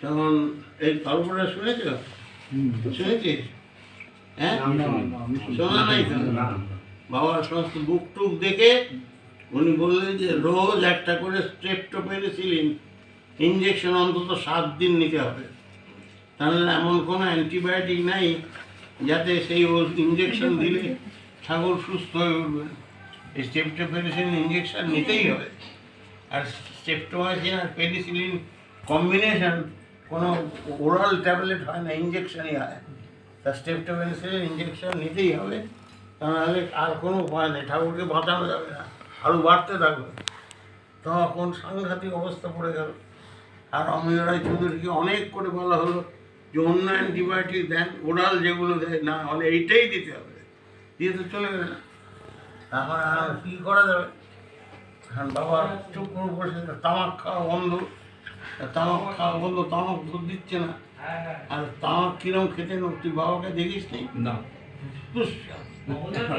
তখন এই গল্পটা শুনেছ শুনেছিস? হ্যাঁ? শোনা। নাই তো সমস্ত বুক টুক দেখে উনি বললেন যে রোজ একটা করে স্ট্রেপ্টোপেনিসিলিন ইঞ্জেকশন অন্তত সাত দিন নিতে হবে। তাহলে এমন কোনো অ্যান্টিবায়োটিক নাই যাতে সেই ইঞ্জেকশন দিলে ছাগল সুস্থ হয়ে উঠবে। এই স্টেপ্টোপেনিসিলিন ইঞ্জেকশন নিতেই হবে। আর স্টেপ্টোমাইসিন আর পেনিসিলিন কম্বিনেশন কোনো ওরাল ট্যাবলেট হয় না ইঞ্জেকশনই হয়। তা স্টেপ্টোপেনিসিলিন ইঞ্জেকশন নিতেই হবে তা নাহলে আর কোনো উপায় নেই, ঠাকুরকে বাঁচানো যাবে না আরও বাড়তে থাকবে। তখন সাংঘাতিক অবস্থা পড়ে গেল আর অমিয় রায় চৌধুরীকে অনেক করে বলা হলো যে, অন্য অ্যান্টিবায়োটিক দেন ওরাল যেগুলো দেয়, না হলে এইটাই দিতে হবে। দিয়ে তো চলে গেলে না এখন আর কী করা যাবে? এখন বাবা চুপ করে বসে, তামাক খাওয়া বন্ধ। তামাক খাওয়া বন্ধ তামাক দুধ দিচ্ছে না। আর তামাক কিরম খেতে না তুই বাবাকে দেখিস নি?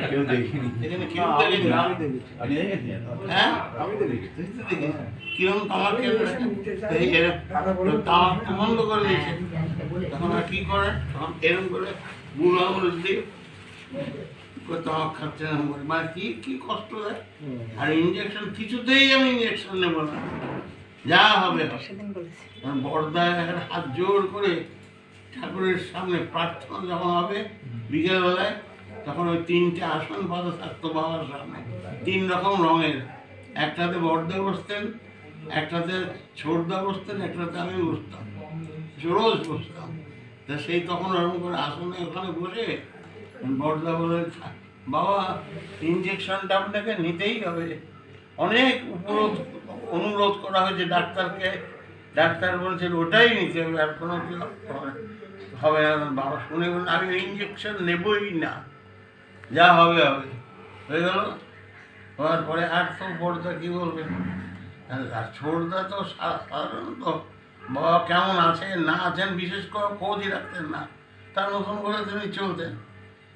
কেউ দেখিনি। হ্যাঁ? কিরম তামাক তামাক বন্ধ করে দিয়েছে। তখন আর কি করে? তখন এরম করে গুড় আঙুল দিয়ে তামাক খাচ্ছে না মানে কি কি কষ্ট দেয় আর ইঞ্জেকশন কিছুতেই আমি ইঞ্জেকশন নেব না। যা হবে হবে। আর বর্দা একটা হাত জোর করে ঠাকুরের সামনে প্রার্থনা যখন হবে বিকেলবেলায়। তখন ওই তিনটে আসন বাঁধা থাকতো বাবার সামনে। তিন রকম রঙের। একটাতে বর্দা বসতেন একটাতে ছোটদা বসতেন একটাতে আমি বসতাম। রোজ বসতাম। তা সেই তখন ওরকম করে আসনে ওখানে বসে বর্দা বলে বাবা ইঞ্জেকশনটা আপনাকে নিতেই হবে। অনেক উপরোধ অনুরোধ করা হয়েছে ডাক্তারকে। ডাক্তার বলছেন, ওটাই নিতে হবে, আর কোনো হবে না। বাবা শুনে আমি ইঞ্জেকশন নেবই না। যা হবে হবে। হয়ে গেল। হওয়ার পরে আর তো বড়দা কী বলবেন ছোটদা তো সাধারণত বাবা, কেমন আছেন না আছেন, বিশেষ করে খোঁজই রাখতেন না। তার মতন করে তিনি চলতেন।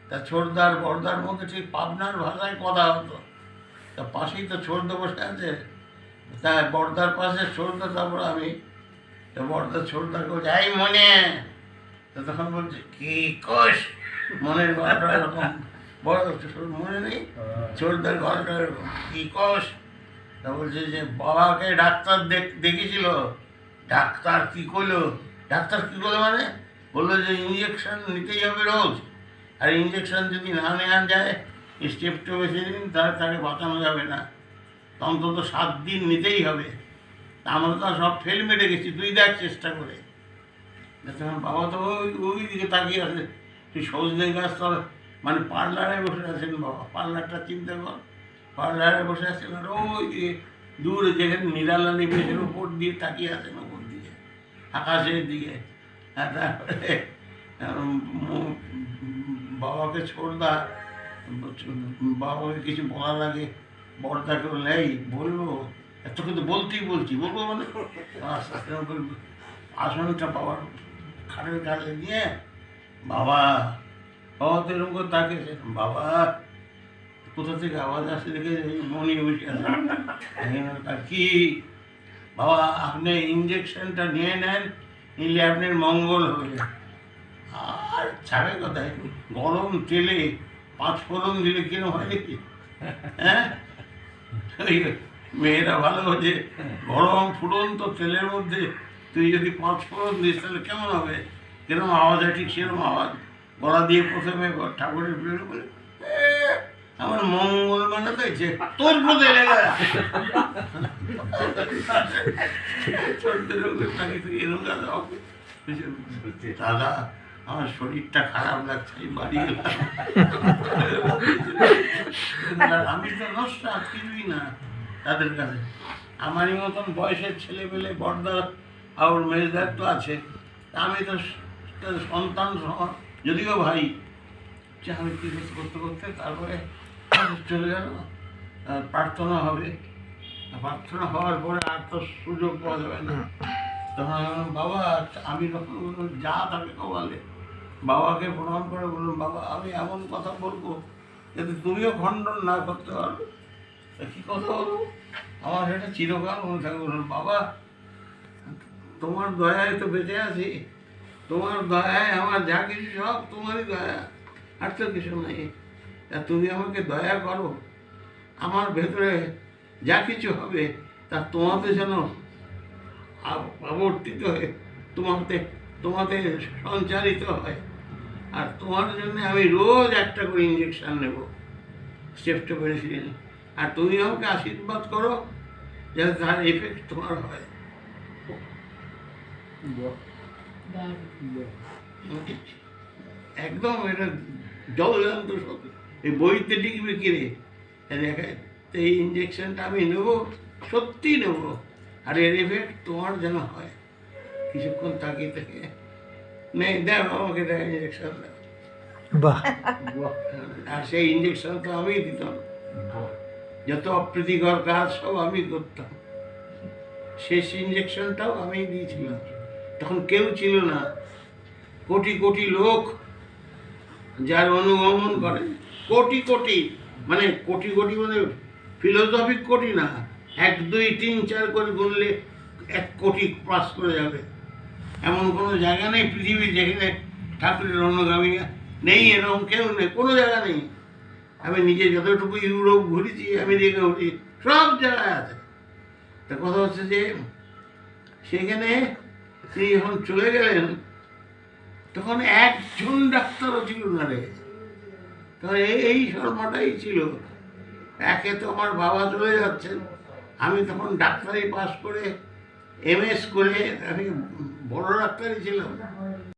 তা ছোটদার, বড়দার মধ্যে ঠিক পাবনার ভাষায় কথা হতো। তা পাশেই তো ছোটদা বসে আছে। তা বড়দার পাশে ছোটদা তারপর আমি। তা বড়দা ছোটদাকে বলছে, এই মনে। তখন বলছে, কি কোষ? মনের গলাটা এরকম। বড় মনে নেই? ছোটদার গলাটা এরকম। কি কোষ? তা বলছে যে, বাবাকে ডাক্তার দেখ- দেখেছিল। ডাক্তার কি করল? ডাক্তার কি করল মানে? বলল যে ইঞ্জেকশন নিতেই হবে রোজ। আর ইঞ্জেকশন যদি না নেওয়া যায় স্টেপটোমেসিন তার তাকে বাঁচানো যাবে না। তা অন্তত সাত দিন নিতেই হবে। তা আমরা তো সব ফেল মেরে গেছি, তুই দেখ চেষ্টা করে। তা তখন বাবা তো ওই ওই দিকে তাকিয়ে আছে। তুই সৌজদের গাছ তোর মানে পার্লারে বসে আছেন বাবা, পার্লারটা চিন্তা কর। পার্লারে বসে আছেন আর ওই দিকে দূরে যেখানে নিরালা নিবেশের উপর দিয়ে তাকিয়ে আছেন ওপর দিকে, আকাশের দিকে। আর তারপরে বাবাকে ছোড়দা বাবাকে কিছু বলার আগে বড়দাকে বললে এই বলব এত কিন্তু বলতেই বলছি, বলব মানে? আসনটা বাবার খাটের কাছে নিয়ে বাবা বাবা তো এরকম করে তাকিয়েছে, বাবা, কোথা থেকে আওয়াজ আসছে দেখে মনি বসে আছে। তা কি? বাবা, আপনি ইঞ্জেকশনটা নিয়ে নেন, নিলে আপনার মঙ্গল হবে। আর ছাড়ে কোথায়? গরম তেলে পাঁচ ফোড়ন দিলে কিরম হয়? নাকি হ্যাঁ? ওই মেয়েরা ভালো হচ্ছে গরম ফুটন্ত তেলের মধ্যে। তুই যদি পাঁচ ফোড়ন দিস তাহলে কেমন হবে? কিরম আওয়াজ হয়? ঠিক সেরকম আওয়াজ। গলা দিয়ে প্রথমে ঠাকুরের প্রিয় করে আমার মঙ্গল মানে পেয়েছে তোর কোথায় লেগে দাদা আমার শরীরটা খারাপ লাগছে, আমি বাড়ি গেলাম। আমি তো নষ্ট, আর কিছুই না তাদের কাছে। আমারই মতন বয়সের ছেলে পেলে বর্দা আর মেজদার তো আছে। আমি তো সন্তান যদিও ভাই, যে আমি কী করতে করতে তারপরে চলে গেল প্রার্থনা হবে। প্রার্থনা হওয়ার পরে আর তো সুযোগ পাওয়া যাবে না। তখন বাবা, আমি বললাম, যা তাকে বলে বাবাকে প্রণাম করে বললাম বাবা, আমি এমন কথা বলব যাতে তুমিও খণ্ডন না করতে পারো। কী কথা বলব? আমার সেটা চিরকাল মনে থাকবে। বললাম বাবা, তোমার দয়ায় তো বেঁচে আছি। তোমার দয়ায় আমার যা কিছু সব তোমারই দয়া। আর তো কিছু নেই। তা তুমি আমাকে দয়া করো। আমার ভেতরে যা কিছু হবে তা তোমাতে যেন আবর্তিত হয়ে তোমাতে তোমাদের সঞ্চারিত হয়। আর তোমার জন্য আমি রোজ একটা করে ইঞ্জেকশন নেব স্টেপটোপেনিসিলিন আর তুমি আমাকে আশীর্বাদ করো যাতে তার এফেক্ট তোমার হয়। একদম এটা জলজান্ত সত্যি এই বইতে লিখবে তো এই ইঞ্জেকশনটা আমি নেব সত্যি নেব। আর এর এফেক্ট তোমার যেন হয়। কিছুক্ষণ তাকিয়ে থেকে নেই দেখ আমাকে দেখ ইঞ্জেকশন দেখ। বাহ। আর সেই ইঞ্জেকশন তো আমিই দিতাম। যত অপ্রীতিকর কাজ সব আমি করতাম। শেষ ইঞ্জেকশনটাও আমি দিয়েছিলাম। তখন কেউ ছিল না। কোটি কোটি লোক যার অনুগমন করে। কোটি কোটি মানে কোটি কোটি মানে ফিলোসফিক কোটি না। এক দুই তিন চার করে গুনলে এক কোটি পাস করে যাবে। এমন কোনো জায়গা নেই, পৃথিবীর যেখানে ঠাকুরের অনুগামী নেই, এরকম কেউ নেই, কোনো জায়গা নেই। আমি নিজে যতটুকু ইউরোপ ঘুরেছি আমেরিকা ঘুরি সব জায়গায় আছে। তা কথা হচ্ছে যে, সেখানে তিনি যখন চলে গেলেন, তখন একজন ডাক্তারও ছিল না রে। তখন এই শর্মাটাই ছিল। একে তো আমার বাবা চলে যাচ্ছেন। আমি তখন ডাক্তারি পাস করে এমএস করে আমি বড় ডাক্তারই ছিলাম।